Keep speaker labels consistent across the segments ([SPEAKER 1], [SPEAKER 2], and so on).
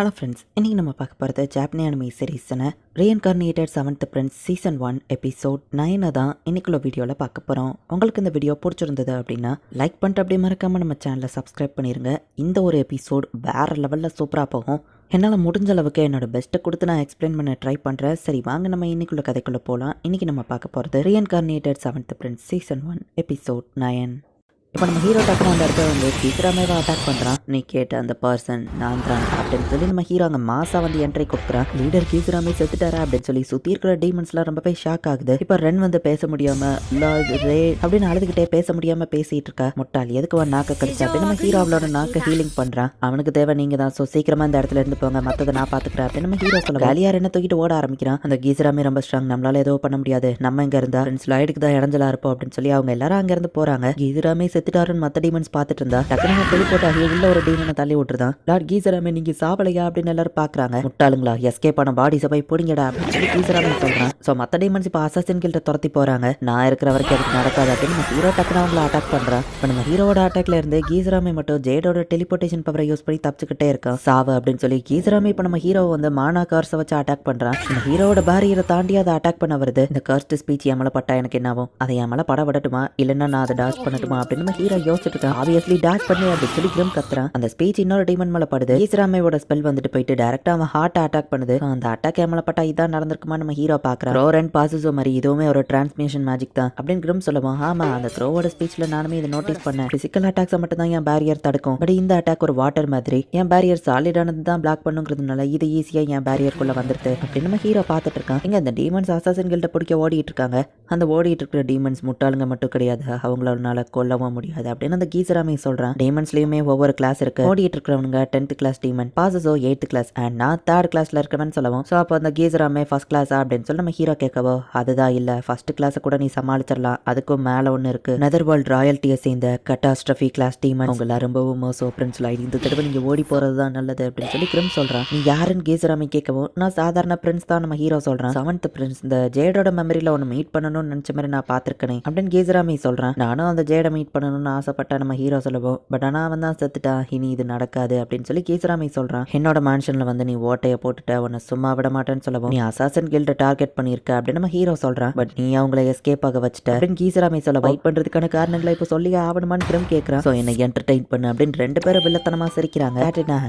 [SPEAKER 1] Hello friends இன்றைக்கி நம்ம பார்க்க போகிறது ஜாப்பனி anime சீரீஸான reincarnated seventh prince season one episode நைனை தான் இன்னைக்குள்ள வீடியோவில் பார்க்க போகிறோம் உங்களுக்கு இந்த வீடியோ பிடிச்சிருந்தது அப்படின்னா லைக் பண்ணிட்டு அப்படியே மறக்காமல் நம்ம சேனலை சப்ஸ்கிரைப் பண்ணிடுங்க இந்த ஒரு எபிசோட் வேறு லெவலில் சூப்பராக போகும். என்னால் முடிஞ்ச அளவுக்கு என்னோட பெஸ்ட்டை கொடுத்து நான் எக்ஸ்பிளைன் பண்ண ட்ரை பண்ணுறேன் சரி வாங்க நம்ம இன்னைக்குள்ள கதைக்குள்ளே போகலாம் இன்றைக்கி நம்ம பார்க்க போகிறது reincarnated seventh prince season one episode nine இப்போ நம்ம ஹீரோ டக்குனு அந்த இடத்துல வந்து சீக்கிரமாவே அட்டாக் பண்ணுறான் நீ கேட்ட அந்த பர்சன் நான் தான் அப்படின்னு சொல்லி நம்ம ஹீரோ அங்கே மாசா வந்து என்ட்ரி கொடுக்குறான். லீடர் கீசுராமே செத்துட்டாரா அப்படின்னு சொல்லி சுற்றி இருக்கிற டீமன்ஸ்லாம் ரொம்பவே ஷாக் ஆகுது. இப்போ ரென் வந்து பேச முடியாம ரே அப்படின்னு அழுதுகிட்டே பேச முடியாம பேசிட்டு இருக்கா. முட்டாள் எதுக்கு அவன் நாக்க கடிச்சா? அப்படின்னு நம்ம ஹீரோ அவளோட நாக்க ஹீலிங் பண்றான். அவனுக்கு தேவை நீங்க தான். ஸோ சீக்கிரமா இந்த இடத்துல இருந்து போங்க. மற்றதை நான் பாத்துக்கிறேன் அப்படின்னு நம்ம ஹீரோ சொல்ல வேலையார் என்ன தூக்கிட்டு ஓட ஆரம்பிக்கிறான். அந்த கீசுராமே ரொம்ப ஸ்ட்ராங் நம்மளால எதுவும் பண்ண முடியாது. நம்ம இங்க இருந்தா ஸ்லைடுக்கு தான் இடஞ்சலா இருப்போம் அப்படின்னு சொல்லி அவங்க எல்லாரும் அங்க இருந்து போறாங்க. கீசுராமே செத்துட்டாருன்னு மத்த டீமன்ஸ் பார்த்துட்டு இருந்தா டக்குனு டெலிபோர்ட் ஆகி உள்ள ஒரு டீமனை தள்ளி விட்டுருதான் லார்ட் கீசராமே நீங்க சாவலையா? அப்படின்னு எல்லாரும் பாக்குறாங்க முட்டாளுங்களா? எஸ்கேப் ஆன பாடிஸை போய் பிடிங்கடா அப்படின்னு சொல்லி கீசராமே சொல்றான். ஸோ மத்த டீமன்ஸ் இப்போ அசாசின் கிட்ட துரத்தி போறாங்க. நான் இருக்கிற வரைக்கும் அதுக்கு நடக்காது அப்படின்னு நம்ம ஹீரோ டக்குனு அவங்கள அட்டாக் பண்றான். இப்போ நம்ம ஹீரோட அட்டாக்ல இருந்து கீசராமே மட்டும் ஜேடோட டெலிபோர்டேஷன் பவரை யூஸ் பண்ணி தப்பிச்சுக்கிட்டே இருக்கான். சாவு அப்படின்னு சொல்லி கீசராமே இப்போ நம்ம ஹீரோ வந்து மானா கார்ஸை வச்சு அட்டாக் பண்றான். நம்ம ஹீரோட பாரியரை தாண்டி அதை அட்டாக் பண்ண வருது. இந்த கர்ஸ்ட் ஸ்பீச் என் மேல பட்டா எனக்கு என்னவோ? அதை என் மேல பட விடட்டுமா இல்லைன்னா நான் அதை டாஸ் பண்ணட்டுமா? அப்படின்னு நம்ம ஹீரோ யோசிச்சுட்டு இருக்கேன். ஆப்வியஸ்லி டாச் பண்ணி அப்படின்னு சொல்லி கிரம் கத்துறான். அந்த ஸ்பீச் இன்னொரு டீமன் மேல படுது. ஈஸ்ராமையோட ஸ்பெல் வந்துட்டு போயிட்டு டேரக்டா அவன் ஹார்ட் அட்டாக் பண்ணுது. அந்த அட்டாக் என் மேல பட்டா இதான் நடந்திருக்குமா நம்ம ஹீரோ பாக்குறான். த்ரோ அண்ட் பாசஸோ மாதிரி இதுவுமே ஒரு டிரான்ஸ்மிஷன் மேஜிக் தான். அப்படின்னு கிரம் சொல்லுவோம் ஆமா அந்த த்ரோவோட ஸ்பீச்ல நானுமே இதை நோட்டீஸ் பண்ணேன். பிசிக்கல் அட்டாக்ஸை மட்டும் தான் என் பேரியர் தடுக்கும். பட் இந்த அட்டாக் ஒரு வாட்டர் மாதிரி. என் பேரியர் சாலிடானது தான் பிளாக் பண்ணுங்கிறதுனால இது ஈஸியா என் பேரியருக்குள்ள வந்துருது. அப்படின்னு நம்ம ஹீரோ பார்த்துட்டு இருக்கான். இங்க அந்த டீமன்ஸ் அசாசன் கில்ட பிடிக்க ஓடிட்டு இருக்காங்க. அந்த ஓடிட்டு இருக்கிற டீமன்ஸ் முட்டாளுங்க மட்டும் கிடையாது. அவங்களால கொல்லவும் முடியாது அப்படின்னு அந்த கீசராமே சொல்றான். டீமன்ஸ்லயுமே ஒவ்வொரு கிளாஸ் இருக்கு. ஓடிட்டு இருக்கிறவங்க டென்த் கிளாஸ் டீமன் பாசஸோ எயித்து கிளாஸ் அண்ட் நான் தேர்ட் கிளாஸ்ல இருக்கவன் சொல்லவும். ஸோ அப்போ அந்த கீசராமே ஃபர்ஸ்ட் கிளாஸா அப்படின்னு சொல்லி நம்ம ஹீரோ கேட்கவோ அதுதான் இல்ல. ஃபர்ஸ்ட் கிளாஸை கூட நீ சமாளிச்சிடலாம். அதுக்கும் மேல ஒன்று இருக்கு. நெதர் வேர்ல்ட் ராயல்ட்டியை சேர்ந்த கட்டாஸ்ட்ரஃபி கிளாஸ் டீமன் உங்களை ரொம்பவும் மோசோ பிரின்ஸ் லைட் இந்த தடவை நீங்க ஓடி போறது தான் நல்லது அப்படின்னு சொல்லி கிரிம் சொல்றான். நீ யாருன்னு கீசராமே கேட்கவும் நான் சாதாரண பிரின்ஸ் தான் நம்ம ஹீரோ சொல்றான். செவன்த் பிரின்ஸ் இந்த ஜேடோட மெமரியில ஒன்று மீட் பண்ணணும்னு நினைச்ச மாதிரி நான் பார்த்திருக்கேனே அப்படின்னு கீசராமி சொல்றேன். நானும் அந்த ஜேடை மீட் பண்ணணும்னு ஆசைப்பட்டா நம்ம ஹீரோ சொல்லவோ. பட் ஆனால் அவன் தான் செத்துட்டான் இனி இது நடக்காது அப்படின்னு சொல்லி கீசராமி சொல்றான். என்னோட மேன்ஷனில் வந்து நீ ஓட்டைய போட்டுட்ட உன்னை சும்மா விட மாட்டேன்னு சொல்லவும் நீ அசாசன் கில்ட டார்கெட் பண்ணியிருக்க அப்படின்னு நம்ம ஹீரோ சொல்றான். பட் நீ அவங்கள எஸ்கேப் ஆக வச்சுட்ட அப்படின்னு கீசராமி சொல்ல வெயிட் பண்றதுக்கான காரணங்களை இப்போ சொல்லி ஆகணுமான்னு கிரம் கேட்குறான் ஸோ என்னை என்டர்டைன் பண்ணு அப்படின்னு ரெண்டு பேரும் வில்லத்தனமா சிரிக்கிறாங்க.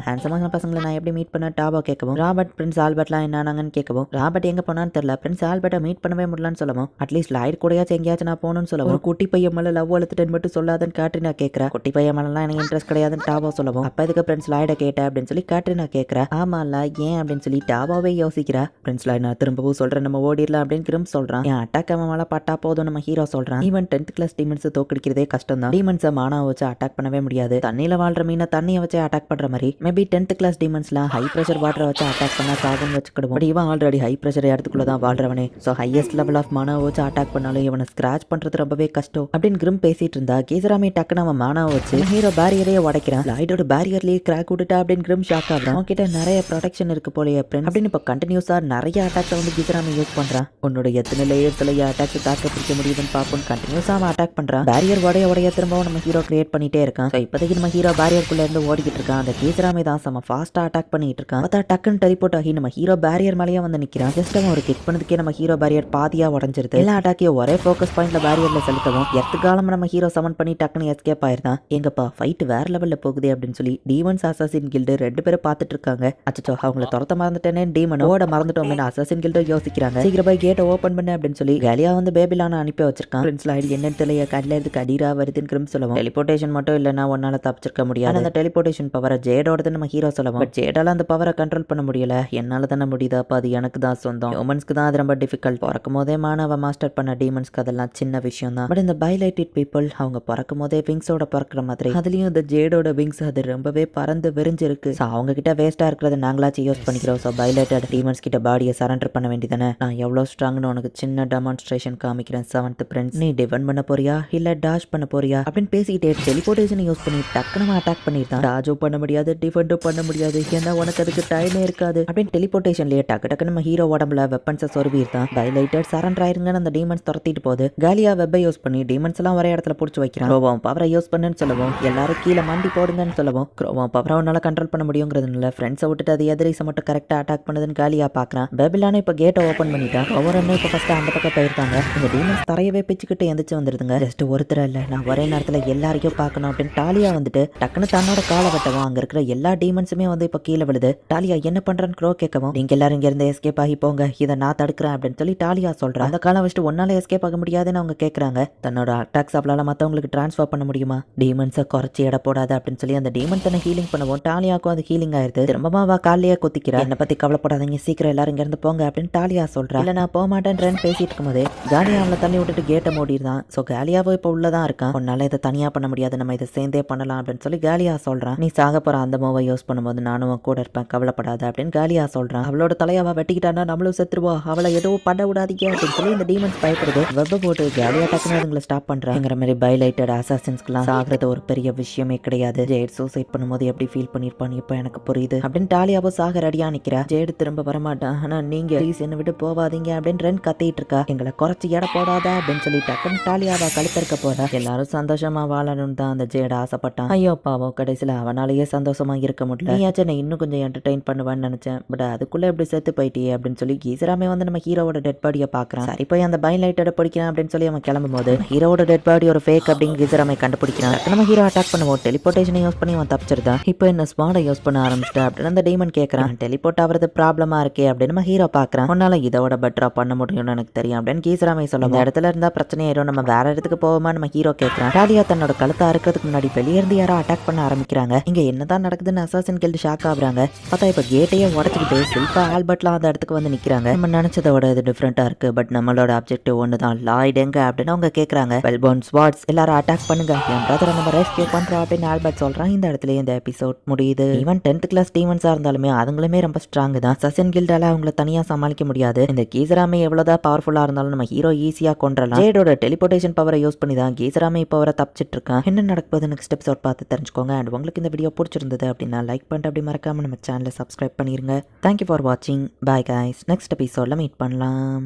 [SPEAKER 1] ஹேண்ட்ஸமான பசங்களை நான் எப்படி மீட் பண்ண? டாபா கேட்கவும். ராபர்ட் பிரின்ஸ் ஆல்பர்ட்லாம் என்னானாங்கன்னு கேட்கவும். ராபர்ட் எங்க போனான்னு தெரியல. பிரின்ஸ் ஆல்பர்ட்டை மீட் பண்ணவே முடியலன்னு சொல்லவும். அட்லீஸ்ட் லைட் கூடயாச்சும் எங்கேயாச்சும் நான் போகணும்னு சொல்லவும். குட்டி பையன் மேலே லவ் வளர்த்துட்டேன்னு மட்டும் சொல்லாதன்னு கேட்ரினா கேட்கறா குட்டி பையன் மேலாம் எனக்கு இன்ட்ரெஸ்ட் கிடையாதுன்னு டாபா சொல்லவும். அப்ப இதுக்கு பிரின்ஸ் லாய்ட கேட்ட அப்படின்னு சொல்லி கேட்ரினா கேட்கறா ஆமால ஏன் அப்படின்னு சொல்லி டாபாவே யோசிக்கிறா. பிரின்ஸ் லாய் நான் திரும்பவும் சொல்றேன் நம்ம ஓடிடலாம் அப்படின்னு கிரும் சொல்றான். என் அட்டாக் அவன் மேல பட்டா போதும் நம்ம ஹீரோ சொல்றான். ஈவன் டென்த் கிளாஸ் டீமன்ஸ் தோக்கடிக்கிறதே கஷ்டம் தான் டீமன்ஸை மானாவை வச்சு அட்டாக் பண்ணவே முடியாது. தண்ணியில வாழ்ற மீனை தண்ணியை வச்சு அட்டாக் பண்ற மாதிரி. மேபி டென்த் கிளாஸ் டீமன்ஸ்லாம் ஹை ப்ரெஷர் வாட்டரை வச்சு அட்டாக் பண்ணா சாகுன்னு வச்சுக்கிடுவோம். பட் இவன் ஆல்ரெடி ஹை ப்ரெஷர் இடத்துக்குள்ள தான் வாழ்றவனே. ஸோ ஹையஸ்ட் லெவல் ஆஃப் மானாவை வச்சு அட்டாக் பண்ணாலும் இவனை ஸ்கிராச் பண்றது ரொம்பவே கஷ்டம் அப்படின்னு கிரிம் பேசிட்டு இருந்தா. கீசராமி டக்குன்னு அவன் மானாவை வச்சு ஹீரோ பேரியரையே உடைக்கிறான். லைட்டோட பேரியர்லயே கிராக் விட்டுட்டா அப்படின்னு கிரிம் ஷாக் ஆகுறான். அவன் கிட்ட நிறைய ப்ரொடெக்ஷன் இருக்கு போலயே அப்படின்னு அப்படின்னு இப்போ கண்டினியூஸா நிறைய அட்டாக்ஸை வந்து கீசராமி யூஸ் பண்றான். உன்னோட எத்தனை லேயர்ஸ்ல அட்டாக் தாக்க பிடிக்க முடியுதுன்னு பார்ப்போம் கண்டினியூஸா அவன் அட்டாக் பண்றான். பேரியர் உடைய உடைய திரும்பவும் நம்ம ஹீரோ கிரியேட் பண்ணிட்டே இருக்கான். இப்போதைக்கு நம்ம ஹீரோ பேரியருக்குள்ள இருந்து ஓடிக்கிட்டு இருக்கான். அந்த கீசராமி தான் செம்ம ஃபாஸ்டா அட்டாக் பண்ணிட்டு இருக்கான். பார்த்தா டக்குன்னு டெலிபோர்ட் ஆகி நம்ம ஹீரோ பேரியர் மேலேயே வந்து நிக்கிறான். ஜஸ்ட் அவன் ஒரு கிக் பண்ணதுக்கே நம்ம ஹீரோ பேரியர் பாதியா உடஞ்சிருது. எல்லா அட்டாக்கையும் ஒரே ஃபோக்கஸ் பாயிண்ட்ல பேரியர்ல செலுத்தவும் எத்து காலம் நம்ம ஹீரோ சமன் பண்ணி டக்குன்னு எஸ்கேப் ஆயிருந்தான். எங்கப்பா ஃபைட் வேற லெவல்ல போகுது அப்படின்னு சொல்லி டீமன்ஸ் அசாசின் கில்டு ரெண்டு பேரும் பார்த்துட்டு இருக்காங்க. அச்சோ அவங்கள துரத்த மறந்துட்டேனே டீமன் ஓட மறந்துட்டோம் அசாசின் கில்டு யோசிக்கிறாங்க. சீக்கிரம் போய் கேட்டை ஓபன் பண்ணு அப்படின்னு சொல்லி கேலியா வந்து பேபிலான அனுப்பி வச்சிருக்கான். பிரின்ஸ் லைட் என்னன்னு தெரியல கண்ணில் இருந்து கடிரா வருதுன்னு கிரிம் சொல்லுவோம். டெலிபோர்டேஷன் மட்டும் இல்லைன்னா ஒன்னால தப்பிச்சிருக்க முடியாது. அந்த டெலிபோர்டேஷன் பவரை ஜேடோடது நம்ம ஹீரோ சொல்லுவோம். பட் ஜேடால அந்த பவரை கண்ட்ரோல் பண்ண முடியல. என்னால தானே முடியுது. அப்ப அது எனக்கு தான் சொந்தம். ஹியூமன்ஸ்க்கு தான் அது ரொம்ப டிஃபிகல்ட் பிறக்கும் போதே மாணவ மாஸ்டர் பண்ண டீமன்ஸ்க்கு அதெல்லாம் சின்ன விஷயம் தான் பட் இந்த பைலைட்டட் பீப்புள் அவங்க பறக்கும் போதே விங்ஸோட பிறக்கிற மாதிரி. அதுலயும் இந்த ஜேடோட விங்ஸ் அது ரொம்பவே பறந்து விரிஞ்சிருக்கு. So, அவங்க கிட்ட வேஸ்டா இருக்கிறத நாங்களாச்சும் யூஸ் பண்ணிக்கிறோம். ஸோ பைலைட்டட் டீமன்ஸ் கிட்ட பாடியை சரண்டர் பண்ண வேண்டியதானே நான் எவ்வளோ ஸ்ட்ராங்னு உனக்கு சின்ன டெமான்ஸ்ட்ரேஷன் காமிக்கிறேன் செவன்த் பிரின்ஸ் நீ டிஃபன் பண்ண போறியா? இல்ல டாஷ் பண்ண போறியா? அப்படின்னு பேசிக்கிட்டே டெலிபோர்டேஷன் யூஸ் பண்ணி டக்குனு அட்டாக் பண்ணிருந்தான் டாஜும் பண்ண முடியாது டிஃபெண்டும் பண்ண முடியாது. ஏன்னா உனக்கு அதுக்கு டைமே இருக்காது. அப்படின்னு டெலிபோர்டேஷன்லயே டக்கு டக்கு நம்ம ஹீரோ உடம்புல வெப்பன்ஸை சொருவிருந்தான் பைலைட்டட் சரண்டர் ஆயிருங்கன்னு அந்த டீமன்ஸ் துரத்திட்டு போகுது. காலியா வெப்பை யூஸ் பண்ணி டீமன்ஸ் எல்லாம் ஒரே இடத்துல பிடிச்சி வைக்கிறான் க்ரோவும் பவரை யூஸ் பண்ணுன்னு சொல்லவும் எல்லாரும் கீழே மண்டி போடுங்கன்னு சொல்லவும் க்ரோவும் பவரை உன்னால் கண்ட்ரோல் பண்ண முடியுங்கிறதுனால ஃப்ரெண்ட்ஸை விட்டுட்டு அது எதிரிசை மட்டும் கரெக்டாக அட்டாக் பண்ணுதுன்னு காலியாக பார்க்குறான் பெபிலான இப்போ கேட்டை ஓப்பன் பண்ணிட்டான். ஒவ்வொரு இப்போ ஃபஸ்ட்டு அந்த பக்கம் போயிருக்காங்க. இந்த டீமன்ஸ் தரையவே பிச்சுக்கிட்டு எந்திரிச்சு வந்துருதுங்க. ஜஸ்ட் ஒருத்தர் இல்லை நான் ஒரே நேரத்தில் எல்லாரையும் பார்க்கணும் அப்படின்னு டாலியா வந்துட்டு டக்குன்னு தன்னோட காலை வெட்டவும் அங்கே இருக்கிற எல்லா டீமன்ஸுமே வந்து இப்போ கீழே விழுது. டாலியா என்ன பண்ணுறான்னு க்ரோ கேட்கவும் நீங்கள் எல்லாரும் இங்கேருந்து எஸ்கேப் ஆகி போங்க. இதை நான் தடுக்கிறேன் அப்படின்னு சொல்லி டாலியா சொல்கிறேன் அந்த காலம் வச்சுட்டு ஒன்னால் எஸ்கேப் ஆக முடியாதுன்னு அவங்க கேட்குறாங்க தன்னோட அட்டாக்ஸ் அவளால் மற்றவங்களுக்கு டிரான்ஸ்ஃபர் பண்ண முடியுமா? டீமன்ஸை குறைச்சி எடை போடாது அப்படின்னு சொல்லி அந்த டீமன் தன்னை ஹீலிங் பண்ணுவோம். டாலியாக்கும் அது ஹீலிங் ஆயிருது. திரும்பமா வா காலையே குத்திக்கிறா. என்னை பத்தி கவலைப்படாதீங்க. சீக்கிரம் எல்லாரும் இங்க இருந்து போங்க அப்படின்னு டாலியா சொல்றா. இல்ல நான் போக மாட்டேன்றேன்னு பேசிட்டு இருக்கும்போது காலியா அவளை தள்ளி விட்டுட்டு கேட்டை மூடிடுதான். ஸோ காலியாவும் இப்போ உள்ளதான் இருக்கான் உன்னால இதை தனியா பண்ண முடியாது. நம்ம இதை சேர்ந்தே பண்ணலாம் அப்படின்னு சொல்லி காலியா சொல்றான் நீ சாக போற அந்த மூவை யூஸ் பண்ணும்போது நானும் கூட இருப்பேன். கவலைப்படாத அப்படின்னு காலியா சொல்றான் அவளோட தலையாவ வெட்டிக்கிட்டானா நம்மளும் செத்துருவோம் அவளை எதுவும் பண்ண விடாதீங்க அப்படின்னு சொல்லி இந்த டீமன்ஸ் பயப்படுது. வெப்ப போட்டு காலியா டக்குனு அதுங்களை ஸ்டாப் பண்றாங்கிற மாதிரி பைலைட்டட் அசாசின்ஸ்க்குலாம் சாகிறது ஒரு பெரிய விஷயமே கிடையாது. ஜெயட் சூசைட் பண்ணும்போது எப்படி ஃபீல் பண்ணிருப்பான்னு இப்போ எனக்கு புரியுது. அப்படின்னு டாலியாவோ சாக ரெடியா நிக்கிறா. ஜெயட் திரும்ப வரமாட்டான். ஆனா நீங்க ப்ளீஸ் என்ன விட்டு போவாதீங்க அப்படின்னு ரென் கத்திட்டு இருக்கா. எங்களை குறைச்சி எடை போடாத அப்படின்னு சொல்லி டக்குன்னு டாலியாவா கழுத்திருக்க போறா. எல்லாரும் சந்தோஷமா வாழணும் தான் அந்த ஜெயட் ஆசைப்பட்டான். ஐயோ பாவம். கடைசியில அவனாலேயே சந்தோஷமா இருக்க முடியல. நீயாச்சும் என்னை இன்னும் கொஞ்சம் என்டர்டைன் பண்ணுவான்னு நினைச்சேன். பட் அதுக்குள்ள எப்படி செத்து போயிட்டியே அப்படின்னு சொல்லி கீசராமே வந்து நம்ம ஹீரோவோட டெட் பாடியை பார்க்கறான். சரி போய் அந்த பைன் லைட்டோட பிடிக்கிறான் அப்படின்னு சொல்லி அவன் கிளம்பும் போது ஹீரோவோட டெட் பாடி ஒரு ஃபேக் அப்படின்னு கீசராமை கண்டுபிடிக்கிறான். நம்ம ஹீரோ அட்டாக் பண்ணுவோம். டெலிபோர்டேஷனை யூஸ் பண்ணி அவன் தப்பிச்சிருந்தான் இப்போ என்ன ஸ்மார்டை யூஸ் பண்ண ஆரம்பிச்சிட்டா அப்படின்னு அந்த டீமன் கேட்கறான் டெலிபோர்ட் ஆகிறது ப்ராப்ளமா இருக்கே அப்படின்னு நம்ம ஹீரோ பார்க்கறான். உன்னால இதோட பெட்டரா பண்ண முடியும்னு எனக்கு தெரியும் அப்படின்னு கீசராமை சொல்ல இந்த இடத்துல இருந்தா பிரச்சனை ஆயிரும். நம்ம வேற இடத்துக்கு போவோமா நம்ம ஹீரோ கேட்கறான் டாலியா தன்னோட கழுத்தை அறுக்கிறதுக்கு முன்னாடி வெளியே இருந்து யாரோ அட்டாக் பண்ண ஆரம்பிக்கிறாங்க. இங்க என்னதான் நடக்குதுன்னு அசாசின் கில்டு ஷாக் ஆகுறாங்க. பார்த்தா இப்போ கேட்டையே உடச்சிக்கிட்டு சில்பா ஆல்பர்ட்லாம் அந்த இடத்துக்கு வந்து நிக்கிறாங்க. நம்ம நினைச்சதோட இது டிஃப்ரெண்டா இருக்கு. பட் நம்மளோட அப்ஜெக்டிவ் ஒன்று தான் லாய்ட் எங்க அப்படின்னு அவங்க கேட்கறாங்க வெல்போன் ஸ்வாட்ஸ் எல்லாரும் அட்டாக் பண்ணுங்க. என் பிரதரை நம்ம ரெஸ்கியூ பண்றோம் அப்படின்னு ஆல்பர்ட் சொல்றான். இந்த இடத்துல இந்த எபிசோட் முடியுது. ஈவன் டென்த் கிளாஸ் டீமன்ஸா இருந்தாலுமே அதுங்களுமே ரொம்ப ஸ்ட்ராங் தான். சசன் கில்டால அவங்கள தனியா சமாளிக்க முடியாது. இந்த கீசராமே எவ்வளவுதான் பவர்ஃபுல்லா இருந்தாலும் நம்ம ஹீரோ ஈஸியா கொன்றலாம். ஜேடோட டெலிபோர்டேஷன் பவரை யூஸ் பண்ணி தான் கீசராமே இப்போ வர தப்பிச்சிட்டு இருக்கான். என்ன நடக்குது நெக்ஸ்ட் எபிசோட் பார்த்து தெரிஞ்சுக்கோங்க. அண்ட் உங்களுக்கு இந்த வீடியோ பிடிச்சிருந்தது அப்படின்னா லைக் பண்ணிட்டு அப்படி மறக்காம நம்ம சேனலை சப்ஸ்கிரைப் பண்ணிருங்க. தேங்க்யூ ஃபார் வாட்சிங் பாய் guys. நெக்ஸ்ட் எபிசோட்ல மீட் பண்ணலாம்.